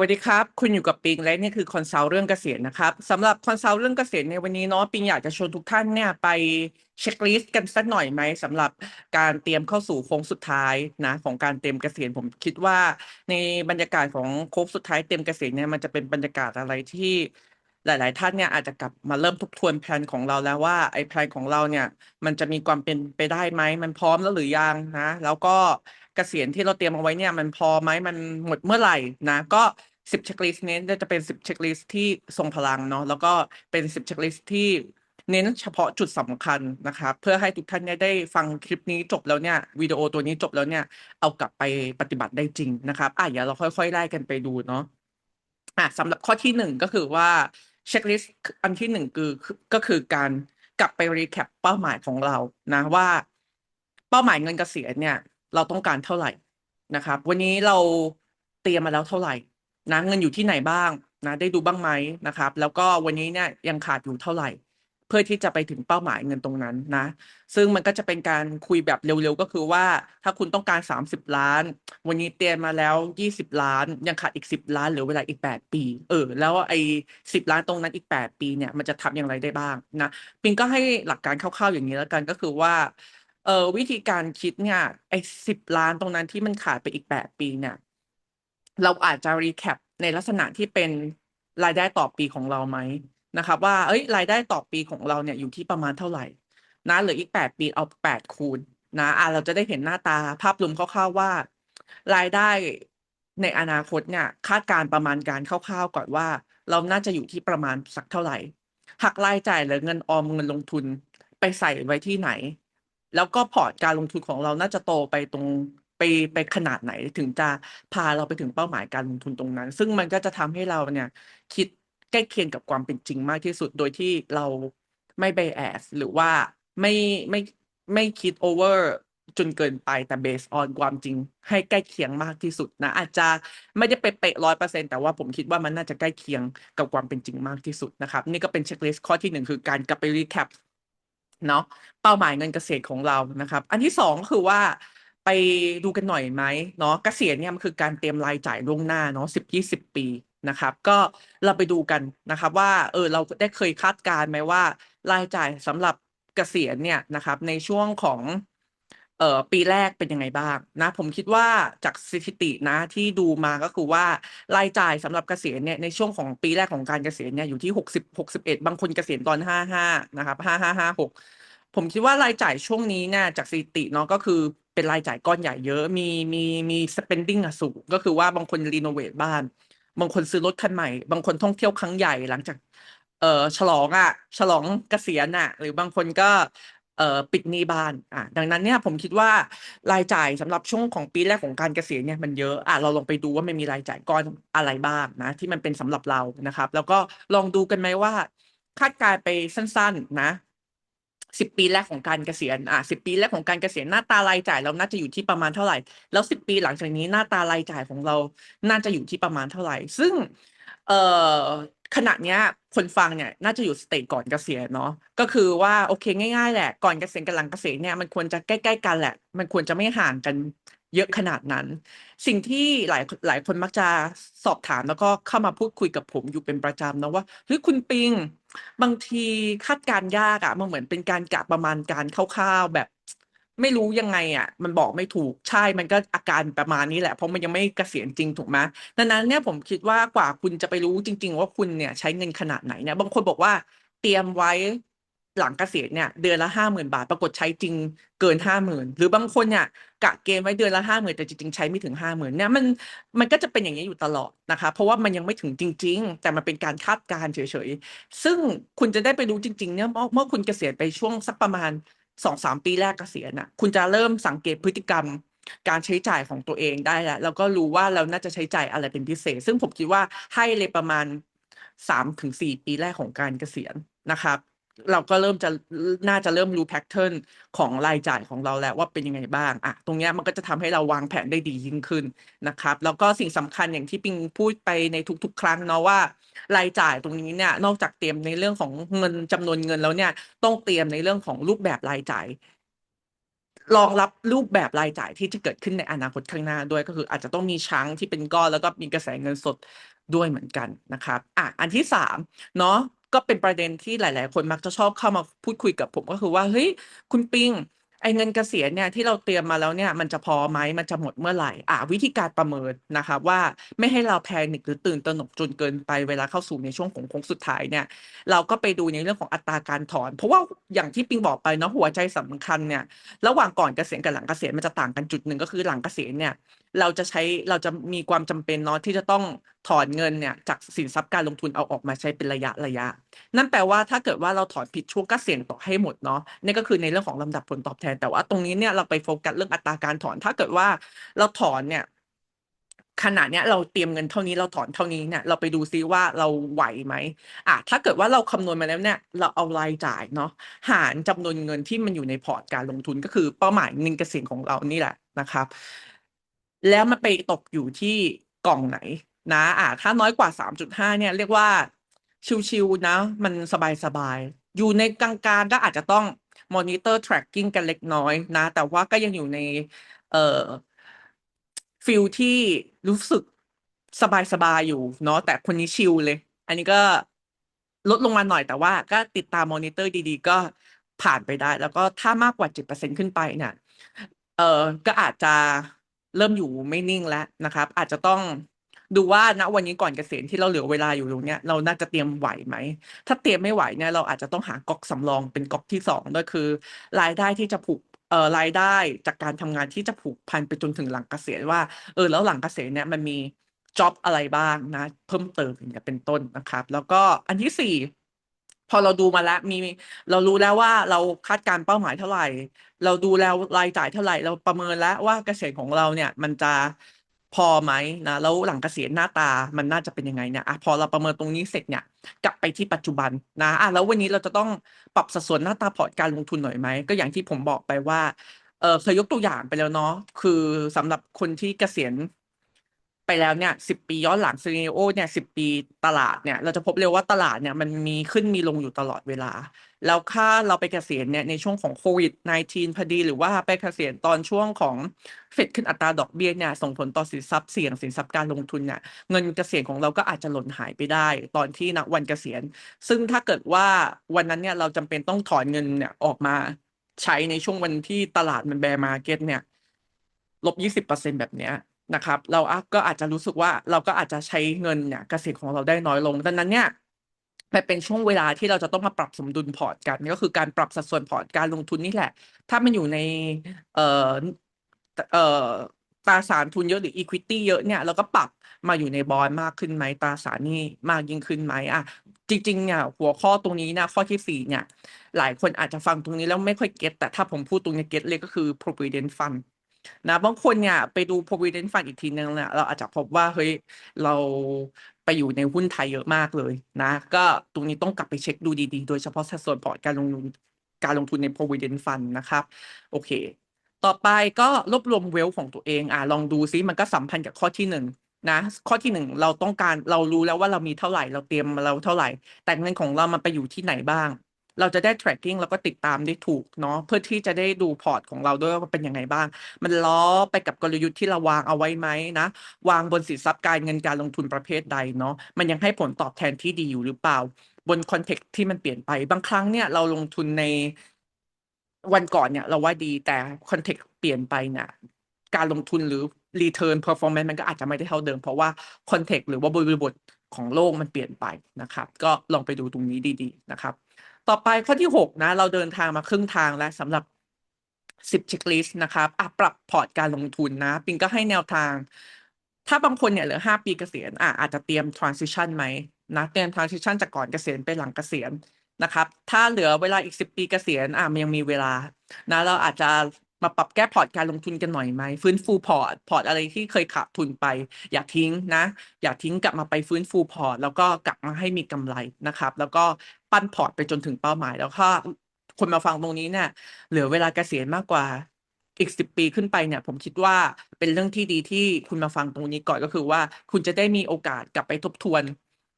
วัสดีครับ คุณอยู่กับปิงและนี่คือคอนซัลท์เรื่องเกษียณนะครับสำหรับคอนซัลท์เรื่องเกษียณในวันนี้เนาะปิงอยากจะชวนทุกท่านเนี่ยไปเช็คลิสต์กันสักหน่อยไหมสำหรับการเตรียมเข้าสู่โค้งสุดท้ายนะของการเตรียมเกษียณผมคิดว่าในบรรยากาศของโค้งสุดท้ายเตรียมเกษียณเนี่ยมันจะเป็นบรรยากาศอะไรที่หลาย ๆ ท่านเนี่ยอาจจะกลับมาเริ่มทบทวนแผนของเราแล้วว่าไอ้แผนของเราเนี่ยมันจะมีความเป็นไปได้ไหมมันพร้อมแล้วหรือยังนะ แล้วก็ เกษียณที่เราเตรียมเอาไว้เนี่ยมันพอไหมมันหมดเมื่อไหร่นะก็สิบเช็คลิสต์นี้จะเป็นสิบเช็คลิสต์ที่ทรงพลังเนาะแล้วก็เป็นสิบเช็คลิสต์ที่เน้นเฉพาะจุดสำคัญนะครับเพื่อให้ทุกท่านเนี่ยได้ฟังคลิปนี้จบแล้วเนี่ยวิดีโอตัวนี้จบแล้วเนี่ยเอากลับไปปฏิบัติได้จริงนะครับอะเดี๋ยวเราค่อยๆไล่กันไปดูเนาะอะสำหรับข้อที่หนึ่งก็คือว่าเช็คลิสต์อันที่หนึ่งคือก็คือการกลับไปรีแคปเป้าหมายของเรานะว่า เป้าหมายเงินเกษียณเนี่ย เราต้องการเท่าไหร่นะครับ วันนี้เราเตรียมมาแล้วเท่าไหร่นะเงินอยู่ที่ไหนบ้างนะได้ดูบ้างไหมนะครับ แล้วก็วันนี้เนี่ยยังขาดอยู่เท่าไหร่ เพื่อที่จะไปถึงเป้าหมายเงินตรงนั้นนะ ซึ่งมันก็จะเป็นการคุยแบบเร็วๆก็คือว่าถ้าคุณต้องการ 30 ล้าน วันนี้เตรียมมาแล้ว 20 ล้าน ยังขาดอีก 10 ล้านหลือเวลาอีก 8 ปี เออ แล้วไอ้10ล้านตรงนั้นอีก 8 ปีเนี่ยมันจะทำอย่างไรได้บ้างนะปิงก็ให้หลักการคร่าวๆอย่างนี้แล้วกันก็คือว่า เออวิธีการคิดเนี่ยไอ้สิบล้านตรงนั้นที่มันขาดไปอีกแปดปีเนี่ย เราอาจจะรีแคปในลักษณะที่เป็นรายได้ต่อปีของเราไหมนะครับว่าเอ้ยรายได้ต่อปีของเราเนี่ยอยู่ที่ประมาณเท่าไหร่นะเหลืออีกแปดปีเอาแปดคูณนะอะเราจะได้เห็นหน้าตาภาพรวมคร่าวๆว่า รายได้ในอนาคตเนี่ย คาดการประมาณการคร่าวๆก่อนว่า เราน่าจะอยู่ที่ประมาณสักเท่าไหร่หักรายจ่ายหรือเงินออมเงินลงทุนไปใส่ไว้ที่ไหน แล้วก็พอร์ตการลงทุนของเราน่าจะโตไปตรงไปไปขนาดไหนถึงจะพาเราไปถึงเป้าหมายการลงทุนตรงนั้น ซึ่งมันก็จะทำให้เราเนี่ยคิดใกล้เคียงกับความเป็นจริงมากที่สุดโดยที่เราไม่ไบแอสหรือว่าไม่ไม่ไม่คิดโอเวอร์จนเกินไปแต่เบสออนความจริง ให้ใกล้เคียงมากที่สุดนะ อาจจะไม่ได้เป๊ะร้อยเปอร์เซ็นแต่ว่าผมคิดว่ามันน่าจะใกล้เคียงกับความเป็นจริงมากที่สุดนะครับ นี่ก็เป็นเช็คลิสต์ข้อที่หนึ่งคือการกลับไปรีแคป เนาะเป้าหมายเงินเกษตรของเรานะครับ อันที่สองก็คือว่าไปดูกันหน่อยไหมเนาะเกษียณเนี่ยมันคือการเตรียมรายจ่ายล่วงหน้าเนาะสิบยี่สิบปีนะครับ ก็เราไปดูกันนะครับ ว่าเออเราได้เคยคาดการณ์ไหมว่ารายจ่ายสำหรับเกษียณเนี่ยนะครับ ในช่วงของ เอ่อปีแรกเป็นยังไงบ้างนะผมคิดว่าจากสถิตินะที่ดูมาก็คือว่ารายจ่ายสำหรับเกษียณเนี่ยในช่วงของปีแรกของการเกษียณเนี่ยอยู่ที่หกสิบหกสิบเอ็ดบางคนเกษียณตอนห้าห้านะครับห้าห้าห้าหกผมคิดว่ารายจ่ายช่วงนี้เนี่ยจากสถิติเนาะก็คือเป็นรายจ่ายก้อนใหญ่เยอะมีมีมี spending อสูงก็คือว่าบางคนรีโนเวทบ้าน บางคนซื้อรถคันใหม่ บางคนท่องเที่ยวครั้งใหญ่หลังจากเอ่อฉลองอะ ฉลองเกษียณอะ หรือบางคนก็ ปิดหนี้บ้านอะดังนั้นเนี่ยผมคิดว่ารายจ่ายสำหรับช่วงของปีแรกของการเกษียณเนี่ยมันเยอะอะเราลองไปดูว่ามันมีรายจ่ายก้อนอะไรบ้างนะที่มันเป็นสำหรับเรานะครับ แล้วก็ลองดูกันไหมว่า คาดการไปสั้น ๆนะสิบปีแรกของการเกษียณอะสิบปีแรกของการเกษียณหน้าตารายจ่ายเราน่าจะอยู่ที่ประมาณเท่าไหร่ แล้วสิบปีหลังจากนี้หน้าตารายจ่ายของเราน่าจะอยู่ที่ประมาณเท่าไหร่ ซึ่งเอ่อ ขณะเนี้ยคนฟังเนี่ยน่าจะอยู่สเตจก่อนเกษียณเนาะก็คือว่าโอเคง่ายๆ แหละ ก่อนเกษียณกับหลังเกษียณเนี่ยมันควรจะใกล้ ๆ กันแหละ มันควรจะไม่ห่างกันเยอะขนาดนั้น สิ่งที่หลายหลายคนมักจะสอบถามแล้วก็เข้ามาพูดคุยกับผมอยู่เป็นประจำนะว่าเฮ้ยคุณปิง บางทีคาดการยากอะมันเหมือนเป็นการกะประมาณการคร่าวๆแบบ ไม่รู้ยังไงอะมันบอกไม่ถูกใช่มันก็อาการประมาณนี้แหละ เพราะมันยังไม่เกษียณจริงถูกไหมดังนั้นเนี่ยผมคิดว่ากว่าคุณจะไปรู้จริง ๆ ว่าคุณเนี่ยใช้เงินขนาดไหนเนี่ยบางคนบอกว่าเตรียมไว้หลังเกษียณเนี่ยเดือนละห้าหมื่นบาท ปรากฏใช้จริงเกินห้าหมื่นหรือบางคนเนี่ยกะเกณฑ์ไว้เดือนละห้าหมื่นแต่จริงๆใช้ไม่ถึงห้าหมื่นเนี่ยมันมันก็จะเป็นอย่างนี้อยู่ตลอดนะคะ เพราะว่ามันยังไม่ถึงจริง ๆ แต่มันเป็นการคาดการณ์เฉยๆ ซึ่งคุณจะได้ไปรู้จริง ๆเนี่ยเมื่อคุณเกษียณไปช่วงสักประมาณ สองสามปีแรกเกษียณน่ะ คุณจะเริ่มสังเกตพฤติกรรมการใช้จ่ายของตัวเองได้แล้วแล้วก็รู้ว่าเราน่าจะใช้จ่ายอะไรเป็นพิเศษ ซึ่งผมคิดว่าให้เลยประมาณสามถึงสี่ปีแรกของการเกษียณนะครับ เราก็เริ่มจะน่าจะเริ่มรู้แพทเทิร์นของรายจ่ายของเราแล้วว่าเป็นยังไงบ้างอะตรงเนี้ยมันก็จะทำให้เราวางแผนได้ดียิ่งขึ้นนะครับ แล้วก็สิ่งสำคัญอย่างที่ปิงพูดไปในทุก ๆ ครั้งเนาะว่ารายจ่ายตรงนี้เนี่ยนอกจากเตรียมในเรื่องของเงินจำนวนเงินแล้วเนี่ย ต้องเตรียมในเรื่องของรูปแบบรายจ่ายรองรับรูปแบบรายจ่ายที่จะเกิดขึ้นในอนาคตข้างหน้าด้วยก็คืออาจจะต้องมีช้างที่เป็นก้อนแล้วก็มีกระแสเงินสดด้วยเหมือนกันนะครับ อะ อันที่สามเนาะ ก็เป็นประเด็นที่หลาย ๆ คนมักจะชอบเข้ามาพูดคุยกับผมก็คือว่าเฮ้ยคุณปิงไอ้เงินเกษียณเนี่ยที่เราเตรียมมาแล้วเนี่ยมันจะพอไหมมันจะหมดเมื่อไหร่อะวิธีการประเมินนะครับว่าไม่ให้เราแพนิคหรือตื่นตระหนกจนเกินไปเวลาเข้าสู่ในช่วงของโค้งสุดท้ายเนี่ย เราก็ไปดูในเรื่องของอัตราการถอน เพราะว่าอย่างที่ปิงบอกไปเนาะหัวใจสำคัญเนี่ยระหว่างก่อนเกษียณกับหลังเกษียณมันจะต่างกันจุดหนึ่งก็คือหลังเกษียณเนี่ย เราจะใช้เราจะมีความจำเป็นเนาะที่จะต้องถอนเงินเนี่ยจากสินทรัพย์การลงทุนเอาออกมาใช้เป็นระยะระยะ นั่นแปลว่าถ้าเกิดว่าเราถอนผิดช่วงก็เสี่ยงต่อให้หมดเนาะนี่ก็คือในเรื่องของลำดับผลตอบแทน แต่ว่าตรงนี้เนี่ยเราไปโฟกัสเรื่องอัตราการถอน ถ้าเกิดว่าเราถอนเนี่ยขณะเนี้ยเราเตรียมเงินเท่านี้เราถอนเท่านี้เนี่ยเราไปดูซิว่าเราไหวไหมอะถ้าเกิดว่าเราคำนวณมาแล้วเนี่ยเราเอารายจ่ายเนาะหารจำนวนเงินที่มันอยู่ในพอร์ตการลงทุนก็คือเป้าหมายเงินเกษียณของเรานี่แหละนะครับ แล้วมันไปตกอยู่ที่กล่องไหนนะอะถ้าน้อยกว่า3.5เนี่ยเรียกว่าชิวๆนะ มันสบายๆ อยู่ในกลางๆก็อาจจะต้องมอนิเตอร์ tracking กันเล็กน้อยนะ แต่ว่าก็ยังอยู่ใน เอ่อฟิลที่รู้สึกสบายๆ อยู่เนาะแต่คนนี้ชิลเลย อันนี้ก็ลดลงมาหน่อยแต่ว่าก็ติดตามมอนิเตอร์ดีๆ ก็ผ่านไปได้ แล้วก็ถ้ามากกว่า 7%ขึ้นไปเนี่ยเออก็อาจจะ เริ่มอยู่ไม่นิ่งแล้วนะครับ อาจจะต้องดูว่าณวันนี้ก่อนเกษียณที่เราเหลือเวลาอยู่ตรงเนี้ยเราน่าจะเตรียมไหวไหม ถ้าเตรียมไม่ไหวเนี่ยเราอาจจะต้องหาก๊อกสำรองเป็นก๊อกที่สองด้วยคือ รายได้ที่จะผูกเอ่อรายได้จากการทำงานที่จะผูกพันไปจนถึงหลังเกษียณว่าเออแล้วหลังเกษียณเนี่ยมันมีจ็อบอะไรบ้างนะ เพิ่มเติมอย่างเงี้ยเป็นต้นนะครับ แล้วก็อันที่สี่ พอเราดูมาแล้วมีเรารู้แล้วว่าเราคาดการเป้าหมายเท่าไหร่ เราดูแล้วรายจ่ายเท่าไหร่ เราประเมินแล้วว่าเกษียณของเราเนี่ย มันจะพอไหมนะแล้วหลังเกษียณหน้าตามันน่าจะเป็นยังไงเนี่ยอะพอเราประเมินตรงนี้เสร็จเนี่ยกลับไปที่ปัจจุบันนะอะแล้ววันนี้เราจะต้องปรับสัดส่วนหน้าตาพอร์ตการลงทุนหน่อยไหมก็อย่างที่ผมบอกไปว่าเออเคยยกตัวอย่างไปแล้วเนาะคือสำหรับคนที่เกษียณ ไปแล้วเนี่ยสิบปีย้อนหลังซีเนโอเนี่ยสิบปีตลาดเนี่ยเราจะพบเร็วว่าตลาดเนี่ยมันมีขึ้นมีลงอยู่ตลอดเวลา แล้วถ้าเราไปเกษียณเนี่ยในช่วงของโควิด -19 พอดี หรือว่าไปเกษียณตอนช่วงของเฟดขึ้นอัตราดอกเบี้ยเนี่ยส่งผลต่อสินทรัพย์เสี่ยงสินทรัพย์การลงทุนเนี่ยเงินเกษียณของเราก็อาจจะหล่นหายไปได้ ตอนที่ณวันเกษียณ ซึ่งถ้าเกิดว่าวันนั้นเนี่ยเราจำเป็นต้องถอนเงินเนี่ยออกมาใช้ในช่วงวันที่ตลาดมันแบร์มาร์เก็ตเนี่ยลบยี่สิบเปอร์เซ็นแบบเนี้ย นะครับ เราก็อาจจะรู้สึกว่าเราก็อาจจะใช้เงินเนี่ยเกษียณของเราได้น้อยลงดังนั้นเนี่ยมันเป็นช่วงเวลาที่เราจะต้องมาปรับสมดุลพอร์ตกัน ก็คือการปรับสัดส่วนพอร์ตการลงทุนนี่แหละ ถ้ามันอยู่ในเอ่อเอ่อตราสารทุนเยอะหรือ equity เยอะเนี่ยเราก็ปรับมาอยู่ในบอลมากขึ้นไหมตราสารนี่มากยิ่งขึ้นไหมอะจริงๆเนี่ยหัวข้อตรงนี้นะข้อที่สี่เนี่ย หลายคนอาจจะฟังตรงนี้แล้วไม่ค่อยเก็ตแต่ถ้าผมพูดตรงนี้เก็ตเลยก็คือ provident fund นะบางคนเนี่ยไปดู provident fund อีกทีนึงเนี่ยเราอาจจะพบว่าเฮ้ยเราไปอยู่ในหุ้นไทยเยอะมากเลยนะ ก็ตรงนี้ต้องกลับไปเช็คดูดีๆ โดยเฉพาะสัดส่วนพอร์ตการลงทุนการลงทุนใน provident fund นะครับ โอเค ต่อไปก็รวบรวมเวลของตัวเองอ่าลองดูซิมันก็สัมพันธ์กับข้อที่หนึ่งนะข้อที่หนึ่งเราต้องการเรารู้แล้วว่าเรามีเท่าไหร่เราเตรียมมาเราเท่าไหร่ แต่เงินของเรามันไปอยู่ที่ไหนบ้าง เราจะได้ tracking แล้วก็ติดตามได้ถูกเนาะเพื่อที่จะได้ดูพอร์ตของเราด้วยว่าเป็นยังไงบ้าง มันล้อไปกับกลยุทธ์ที่เราวางเอาไว้ไหมนะ วางบนสินทรัพย์การเงินการลงทุนประเภทใดเนาะมันยังให้ผลตอบแทนที่ดีอยู่หรือเปล่า บนคอนเทกต์ที่มันเปลี่ยนไปบางครั้งเนี่ยเราลงทุนในวันก่อนเนี่ยเราว่าดีแต่คอนเทกต์เปลี่ยนไปเนี่ยการลงทุนหรือ return performance มันก็อาจจะไม่ได้เท่าเดิม เพราะว่าคอนเทกต์หรือว่าบริบทของโลกมันเปลี่ยนไปนะครับ ก็ลองไปดูตรงนี้ดีๆนะครับ ต่อไปข้อที่หกนะ เราเดินทางมาครึ่งทางแล้วสำหรับสิบเช็คลิสต์นะครับอะปรับพอร์ตการลงทุนนะ ปิงก็ให้แนวทาง ถ้าบางคนเนี่ยเหลือห้าปีเกษียณอะอาจจะเตรียม transition ไหมนะเตรียม transition จากก่อนเกษียณไปหลังเกษียณนะครับ ถ้าเหลือเวลาอีกสิบปีเกษียณอะมันยังมีเวลานะเราอาจจะ มาปรับแก้พอร์ตการลงทุนกันหน่อยไหมฟื้นฟูพอร์ตพอร์ตอะไรที่เคยขาดทุนไป อย่าทิ้งนะ อย่าทิ้งกลับมาไปฟื้นฟูพอร์ตแล้วก็กลับมาให้มีกำไรนะครับ แล้วก็ปั้นพอร์ตไปจนถึงเป้าหมาย แล้วถ้าคนมาฟังตรงนี้เนี่ยเหลือเวลาเกษียณมากกว่าอีกสิบปีขึ้นไปเนี่ย ผมคิดว่าเป็นเรื่องที่ดีที่คุณมาฟังตรงนี้ก่อนก็คือว่าคุณจะได้มีโอกาสกลับไปทบทวน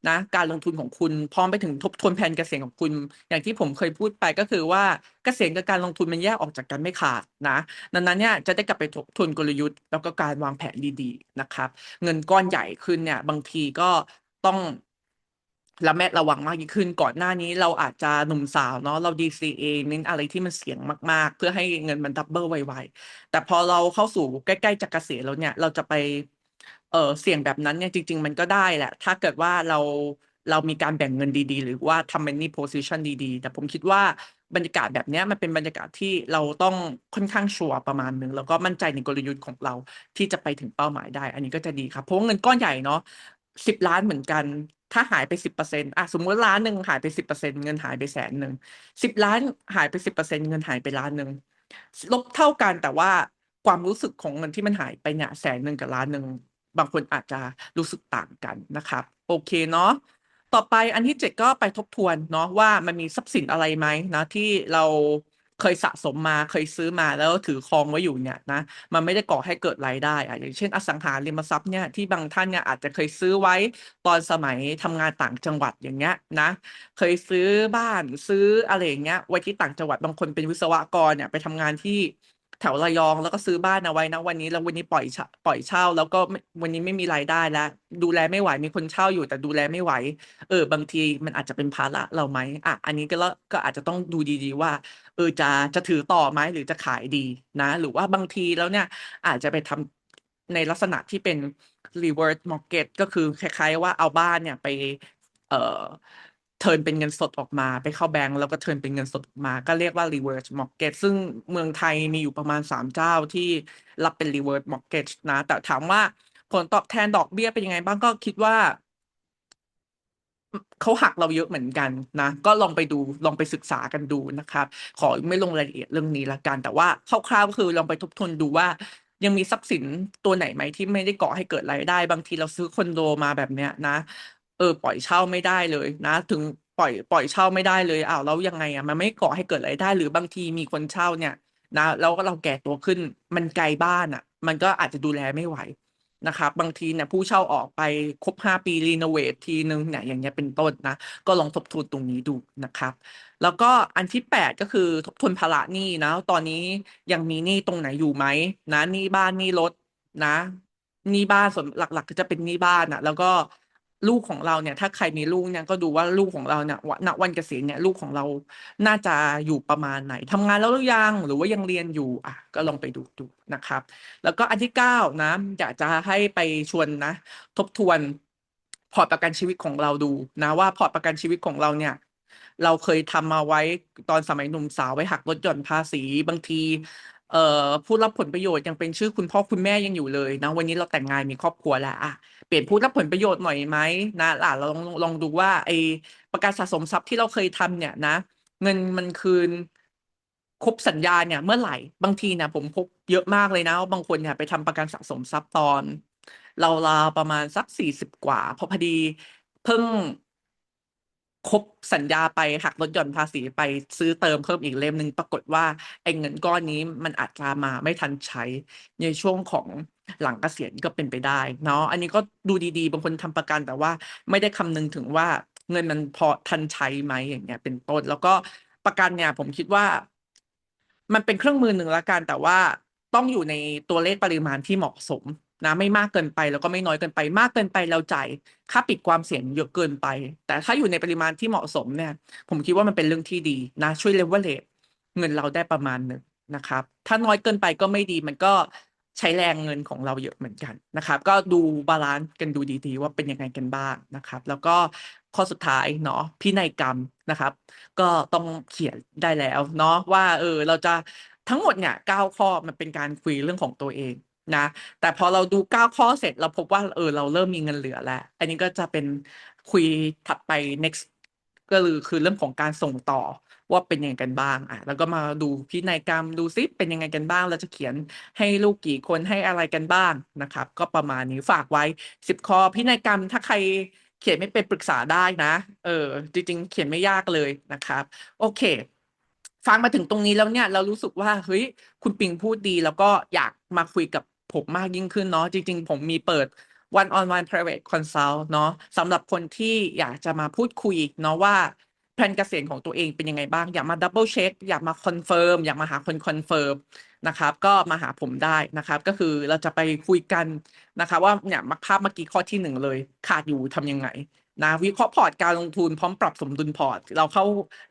นะการลงทุนของคุณพร้อมไปถึงทบทวนแผนเกษียณของคุณ อย่างที่ผมเคยพูดไปก็คือว่าเกษียณกับการลงทุนมันแยกออกจากกันไม่ขาดนะดังนั้นเนี่ยจะได้กลับไปทบทวนกลยุทธ์ แล้วก็การวางแผนดีๆนะครับ เงินก้อนใหญ่ขึ้นเนี่ยบางทีก็ต้องระแมดระวังมากยิ่งขึ้นก่อนหน้านี้เราอาจจะหนุ่มสาวเนาะเรา DCA เน้นอะไรที่มันเสี่ยงมาก ๆ เพื่อให้เงินมันดับเบิลไวๆแต่พอเราเข้าสู่ใกล้ ๆจะเกษียณแล้วเนี่ยเราจะไป เออเสี่ยงแบบนั้นเนี่ยจริง ๆ มันก็ได้แหละ ถ้าเกิดว่าเราเรามีการแบ่งเงินดีๆ หรือว่าทำ many position ดีๆ แต่ผมคิดว่าบรรยากาศแบบเนี้ยมันเป็นบรรยากาศที่เราต้องค่อนข้างชัวร์ประมาณหนึ่งแล้วก็มั่นใจในกลยุทธ์ของเราที่จะไปถึงเป้าหมายได้ อันนี้ก็จะดีครับ เพราะว่าเงินก้อนใหญ่เนาะสิบล้านเหมือนกัน ถ้าหายไปสิบเปอร์เซ็นต์อะสมมติล้านหนึ่งหายไปสิบเปอร์เซ็นต์เงินหายไปแสนหนึ่งสิบล้านหายไปสิบเปอร์เซ็นต์เงินหายไปล้านหนึ่งลบเท่ากันแต่ว่าความรู้สึกของเงินที่มันหายไปเนี่ยแสนหนึ่งกับล้านหนึ่ง บางคนอาจจะรู้สึกต่างกันนะครับ โอเคเนาะต่อไปอันที่เจ็ดก็ไปทบทวนเนาะว่ามันมีทรัพย์สินอะไรไหมนะที่เราเคยสะสมมาเคยซื้อมาแล้วถือครองไว้อยู่เนี่ยนะมันไม่ได้ก่อให้เกิดรายได้อะอย่างเช่น อสังหาริมทรัพย์เนี่ยที่บางท่านเนี่ยอาจจะเคยซื้อไว้ตอนสมัยทำงานต่างจังหวัดอย่างเงี้ยนะเคยซื้อบ้านซื้ออะไรอย่างเงี้ยไว้ที่ต่างจังหวัดบางคนเป็นวิศวกรเนี่ยไปทำงานที่ แถวระยองแล้วก็ซื้อบ้านเอาไว้นะวันนี้แล้ววันนี้ปล่อยเช่าปล่อยเช่า แล้วก็วันนี้ไม่มีรายได้แล้ว ดูแลไม่ไหวมีคนเช่าอยู่แต่ดูแลไม่ไหว เออ บางทีมันอาจจะเป็นภาระเราไหมอะอันนี้ก็แล้วก็อาจจะต้องดูดีๆว่า เออจะจะถือต่อไหมหรือจะขายดีนะ หรือว่าบางทีแล้วเนี่ยอาจจะไปทำในลักษณะที่เป็น reverse mortgage ก็คือคล้ายๆว่าเอาบ้านเนี่ยไป เอ่อ เทิร์นเป็นเงินสดออกมาไปเข้าแบงก์แล้วก็เทิร์นเป็นเงินสดออกมา ก็เรียกว่า reverse mortgage ซึ่งเมืองไทยมีอยู่ประมาณสามเจ้าที่รับเป็น reverse mortgage นะ แต่ถามว่าผลตอบแทนดอกเบี้ยเป็นยังไงบ้างก็คิดว่าเขาหักเราเยอะเหมือนกันนะ ก็ลองไปดูลองไปศึกษากันดูนะครับ ขอไม่ลงรายละเอียดเรื่องนี้ละกัน แต่ว่าคร่าวๆก็คือลองไปทบทวนดูว่า ยังมีทรัพย์สินตัวไหนไหมที่ไม่ได้ก่อให้เกิดรายได้ บางทีเราซื้อคอนโดมาแบบเนี้ยนะ เออ ปล่อยเช่าไม่ได้เลยนะ ถึงปล่อยปล่อยเช่าไม่ได้เลยอ้าวแล้วยังไงอะมันไม่ก่อให้เกิดรายได้ หรือบางทีมีคนเช่าเนี่ย นะแล้วก็เราแก่ตัวขึ้นมันไกลบ้านอะ มันก็อาจจะดูแลไม่ไหวนะครับบางทีเนี่ยผู้เช่าออกไปครบห้าปีรีโนเวททีนึงเนี่ยอย่างเงี้ยเป็นต้นนะ ก็ลองทบทวนตรงนี้ดูนะครับ แล้วก็อันที่แปดก็คือทบทวนภาระหนี้นะ ตอนนี้ยังมีหนี้ตรงไหนอยู่ไหมนะหนี้บ้านหนี้รถนะหนี้บ้านส่วนหลัก ๆ ก็จะเป็นหนี้บ้านอะแล้วก็ ลูกของเราเนี่ย ถ้าใครมีลูกเนี่ยก็ดูว่าลูกของเราเนี่ยณวันเกษียณเนี่ยลูกของเราน่าจะอยู่ประมาณไหนทำงานแล้วหรือยังหรือว่ายังเรียนอยู่อะก็ลองไปดูดูนะครับ แล้วก็อันที่เก้านะอยากจะให้ไปชวนนะ ทบทวนพอร์ตประกันชีวิตของเราดูนะว่าพอร์ตประกันชีวิตของเราเนี่ยเราเคยทำมาไว้ตอนสมัยหนุ่มสาวไว้หักลดหย่อนภาษีบางที เอ่อผู้รับผลประโยชน์ยังเป็นชื่อคุณพ่อคุณแม่ยังอยู่เลยนะวันนี้เราแต่งงานมีครอบครัวแล้วอะเปลี่ยนผู้รับผลประโยชน์หน่อยไหมนะล่ะเราลองลองดูว่าไอประกันสะสมทรัพย์ที่เราเคยทำเนี่ยนะ เงินมันคืนครบสัญญาเนี่ยเมื่อไหร่บางทีเนี่ยผมพบเยอะมากเลยนะบางคนเนี่ยไปทำประกันสะสมทรัพย์ตอนเราลาประมาณสักสี่สิบกว่าพราะพอดีเพิ่ง ครบสัญญาไปหักลดหย่อนภาษีไปซื้อเติมเพิ่มอีกเล่มหนึ่งปรากฏว่าไอ้เงินก้อนนี้มันอาจจะมาไม่ทันใช้ในช่วงของหลังเกษียณก็เป็นไปได้เนาะอันนี้ก็ดูดีๆ บางคนทำประกันแต่ว่าไม่ได้คำนึงถึงว่าเงินมันพอทันใช้ไหมอย่างเงี้ย เป็นต้น แล้วก็ประกันเนี่ย ผมคิดว่า มันเป็นเครื่องมือหนึ่งละกันแต่ว่าต้องอยู่ในตัวเลขปริมาณที่เหมาะสม นะไม่มากเกินไปแล้วก็ไม่น้อยเกินไป มากเกินไปเราจ่ายค่าปิดความเสี่ยงเยอะเกินไป แต่ถ้าอยู่ในปริมาณที่เหมาะสมเนี่ย ผมคิดว่ามันเป็นเรื่องที่ดีนะช่วยเลเวลเลเงินเราได้ประมาณหนึ่งนะครับ ถ้าน้อยเกินไปก็ไม่ดีมันก็ใช้แรงเงินของเราเยอะเหมือนกันนะครับ ก็ดูบาลานซ์กันดูดีๆ ว่าเป็นยังไงกันบ้างนะครับ แล้วก็ข้อสุดท้ายเนาะพินัยกรรมนะครับ ก็ต้องเขียนได้แล้วเนาะว่าเออเราจะทั้งหมดเนี่ยเก้าข้อมันเป็นการคุยเรื่องของตัวเอง นะแต่พอเราดูเก้าข้อเสร็จเราพบว่าเออเราเริ่มมีเงินเหลือแล้ว อันนี้ก็จะเป็นคุยถัดไป next ก็คือคือเรื่องของการส่งต่อว่าเป็นยังไงกันบ้างอะแล้วก็มาดูพินัยกรรมดูซิเป็นยังไงกันบ้าง เราจะเขียนให้ลูกกี่คนให้อะไรกันบ้างนะครับ ก็ประมาณนี้ฝากไว้สิบข้อพินัยกรรมถ้าใครเขียนไม่เป็นปรึกษาได้นะ เออ จริง ๆ เขียนไม่ยากเลยนะครับ โอเค ฟังมาถึงตรงนี้แล้วเนี่ย เรารู้สึกว่าเฮ้ยคุณปิงพูดดี แล้วก็อยากมาคุยกับ ผมมากยิ่งขึ้นเนาะจริง ๆ ผมมีเปิด one on one private consult เนาะสำหรับคนที่อยากจะมาพูดคุยเนาะว่าแผนเกษียณของตัวเองเป็นยังไงบ้าง อยากมาดับเบิลเช็คอยากมาคอนเฟิร์มอยากมาหาคนคอนเฟิร์มนะครับ ก็มาหาผมได้นะครับ ก็คือเราจะไปคุยกันนะคะ ว่าเนี่ยมักภาพเมื่อกี้ข้อที่หนึ่งเลย ขาดอยู่ทำยังไง นะวิเคราะห์พอร์ตการลงทุนพร้อมปรับสมดุลพอร์ต เราเข้า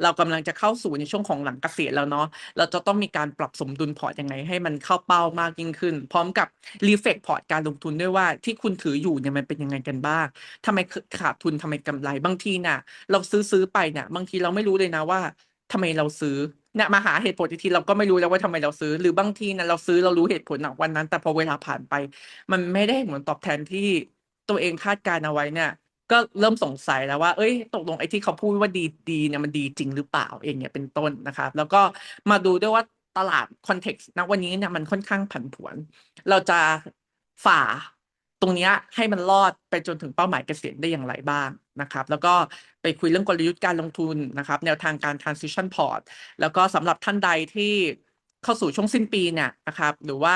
เรากำลังจะเข้าสู่ในช่วงของหลังเกษียณแล้วเนาะเราจะต้องมีการปรับสมดุลพอร์ตยังไง ให้มันเข้าเป้ามากยิ่งขึ้น พร้อมกับรีเฟกพอร์ตการลงทุนด้วยว่าที่คุณถืออยู่เนี่ยมันเป็นยังไงกันบ้างทำไมขาดทุนทำไมกำไรบางทีน่ะ เราซื้อซื้อไปเนี่ยบางทีเราไม่รู้เลยนะว่าทำไมเราซื้อเนี่ยมาหาเหตุผลอีทีเราก็ไม่รู้แล้วว่าทำไมเราซื้อ หรือบางทีนะเราซื้อเรารู้เหตุผลณวันนั้น แต่พอเวลาผ่านไป มันไม่ได้เหมือนตอบแทนที่ตัวเองคาดการเอาไว้เนี่ย ก็เริ่มสงสัยแล้วว่า เอ้ย ตกลงไอ้ที่เขาพูดว่าดีดีเนี่ยมันดีจริงหรือเปล่าเองเนี่ยเป็นต้นนะครับ แล้วก็มาดูด้วยว่าตลาดคอนเท็กซ์ณวันนี้เนี่ยมันค่อนข้างผันผวน เราจะฝ่าตรงนี้ให้มันรอดไปจนถึงเป้าหมายเกษียณได้อย่างไรบ้างนะครับ แล้วก็ไปคุยเรื่องกลยุทธ์การลงทุนนะครับ แนวทางการ transition port แล้วก็สำหรับท่านใดที่เข้าสู่ช่วงสิ้นปีเนี่ยนะครับ หรือว่า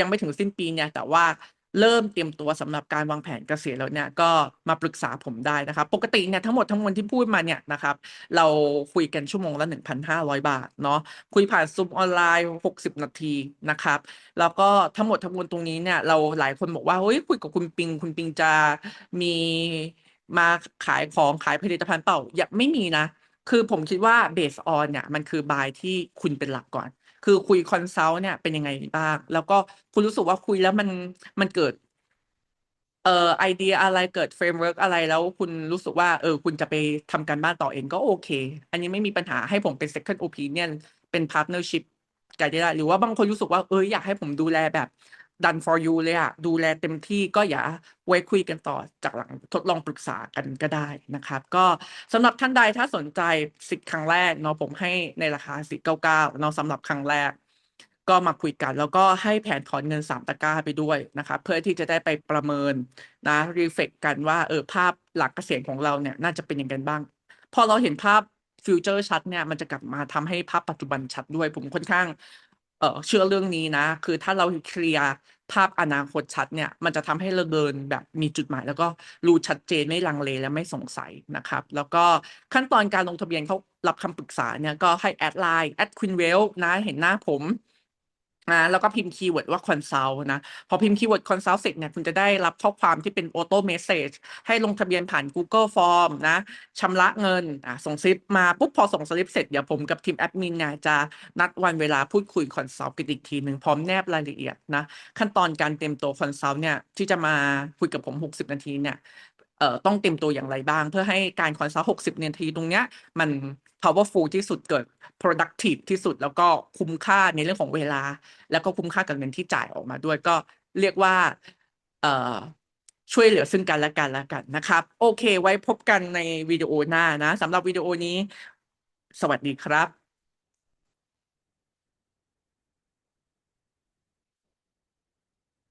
ยังไม่ถึงสิ้นปีเนี่ยแต่ว่า เริ่มเตรียมตัวสำหรับการวางแผนเกษียณแล้วเนี่ยก็มาปรึกษาผมได้นะครับ ปกติเนี่ยทั้งหมดทั้งมวลที่พูดมาเนี่ยนะครับ เราคุยกันชั่วโมงละ 1,500 บาทเนาะคุยผ่านซูมออนไลน์ 60 นาทีนะครับ แล้วก็ทั้งหมดทั้งมวลตรงนี้เนี่ยเราหลายคนบอกว่าเฮ้ยคุยกับคุณปิง คุณปิงจะมีมาขายของขายผลิตภัณฑ์เปล่าอย่าไม่มีนะ คือผมคิดว่าเบสออนเนี่ยมันคือบายที่คุณเป็นหลักก่อน คือคุยคอนซัลท์เนี่ยเป็นยังไงบ้าง แล้วก็คุณรู้สึกว่าคุยแล้วมันมันเกิด เอ่อไอเดียอะไรเกิดเฟรมเวิร์กอะไรแล้วคุณรู้สึกว่าเออคุณจะไปทำการบ้านต่อเองก็โอเค อันนี้ไม่มีปัญหาให้ผมเป็น second opinion เป็น partnership กันได้หรือว่าบางคนรู้สึกว่าเอออยากให้ผมดูแลแบบ done for you เลยอะดูแลเต็มที่ก็อย่าไว้คุยกันต่อจากหลังทดลองปรึกษากันก็ได้นะครับ ก็สำหรับท่านใดถ้าสนใจสิทธิ์ครั้งแรกเนาะผมให้ในราคาสิทธิ์เก้าเก้าเนาะสำหรับครั้งแรก ก็มาคุยกัน แล้วก็ให้แผนถอนเงินสามตะกร้าไปด้วยนะครับเพื่อที่จะได้ไปประเมินนะรีเฟกกันว่าเออภาพหลักเกษียณของเราเนี่ยน่าจะเป็นยังไงบ้าง พอเราเห็นภาพฟิวเจอร์ชัดเนี่ยมันจะกลับมาทำให้ภาพปัจจุบันชัดด้วย ผมค่อนข้าง เออเชื่อเรื่องนี้นะ คือถ้าเราเคลียร์ภาพอนาคตชัดเนี่ย มันจะทำให้เราเดินแบบมีจุดหมาย แล้วก็รู้ชัดเจนไม่ลังเลและไม่สงสัยนะครับ แล้วก็ขั้นตอนการลงทะเบียนเขารับคำปรึกษาเนี่ยก็ให้แอดไลน์แอดควินเวลนะเห็นหน้าผม นะแล้วก็พิมพ์คีย์เวิร์ดว่าคอนซัลท์นะพอพิมพ์คีย์เวิร์ดคอนซัลท์เสร็จเนี่ยคุณจะได้รับข้อความที่เป็นออโต้เมสเซจให้ลงทะเบียนผ่าน Google Form นะชำระเงินอะส่งสลิปมาปุ๊บพอส่งสลิปเสร็จเดี๋ยวผมกับทีมแอดมินเนี่ยจะนัดวันเวลาพูดคุยคอนซัลท์กันอีกทีหนึ่งพร้อมแนบรายละเอียดนะขั้นตอนการเตรียมตัวคอนซัลท์เนี่ยที่จะมาคุยกับผม 60 นาทีเนี่ย เอ่อต้องเตรียมตัวอย่างไรบ้าง เพื่อให้การคอนซัลท์60นาทีตรงเนี้ยมัน powerful ที่สุดเกิด productive ที่สุดแล้วก็คุ้มค่าในเรื่องของเวลา แล้วก็คุ้มค่ากับเงินที่จ่ายออกมาด้วยก็เรียกว่าเอ่อช่วยเหลือซึ่งกันและกันแล้วกันนะครับ โอเค ไว้พบกันในวิดีโอหน้านะสำหรับวิดีโอนี้ สวัสดีครับ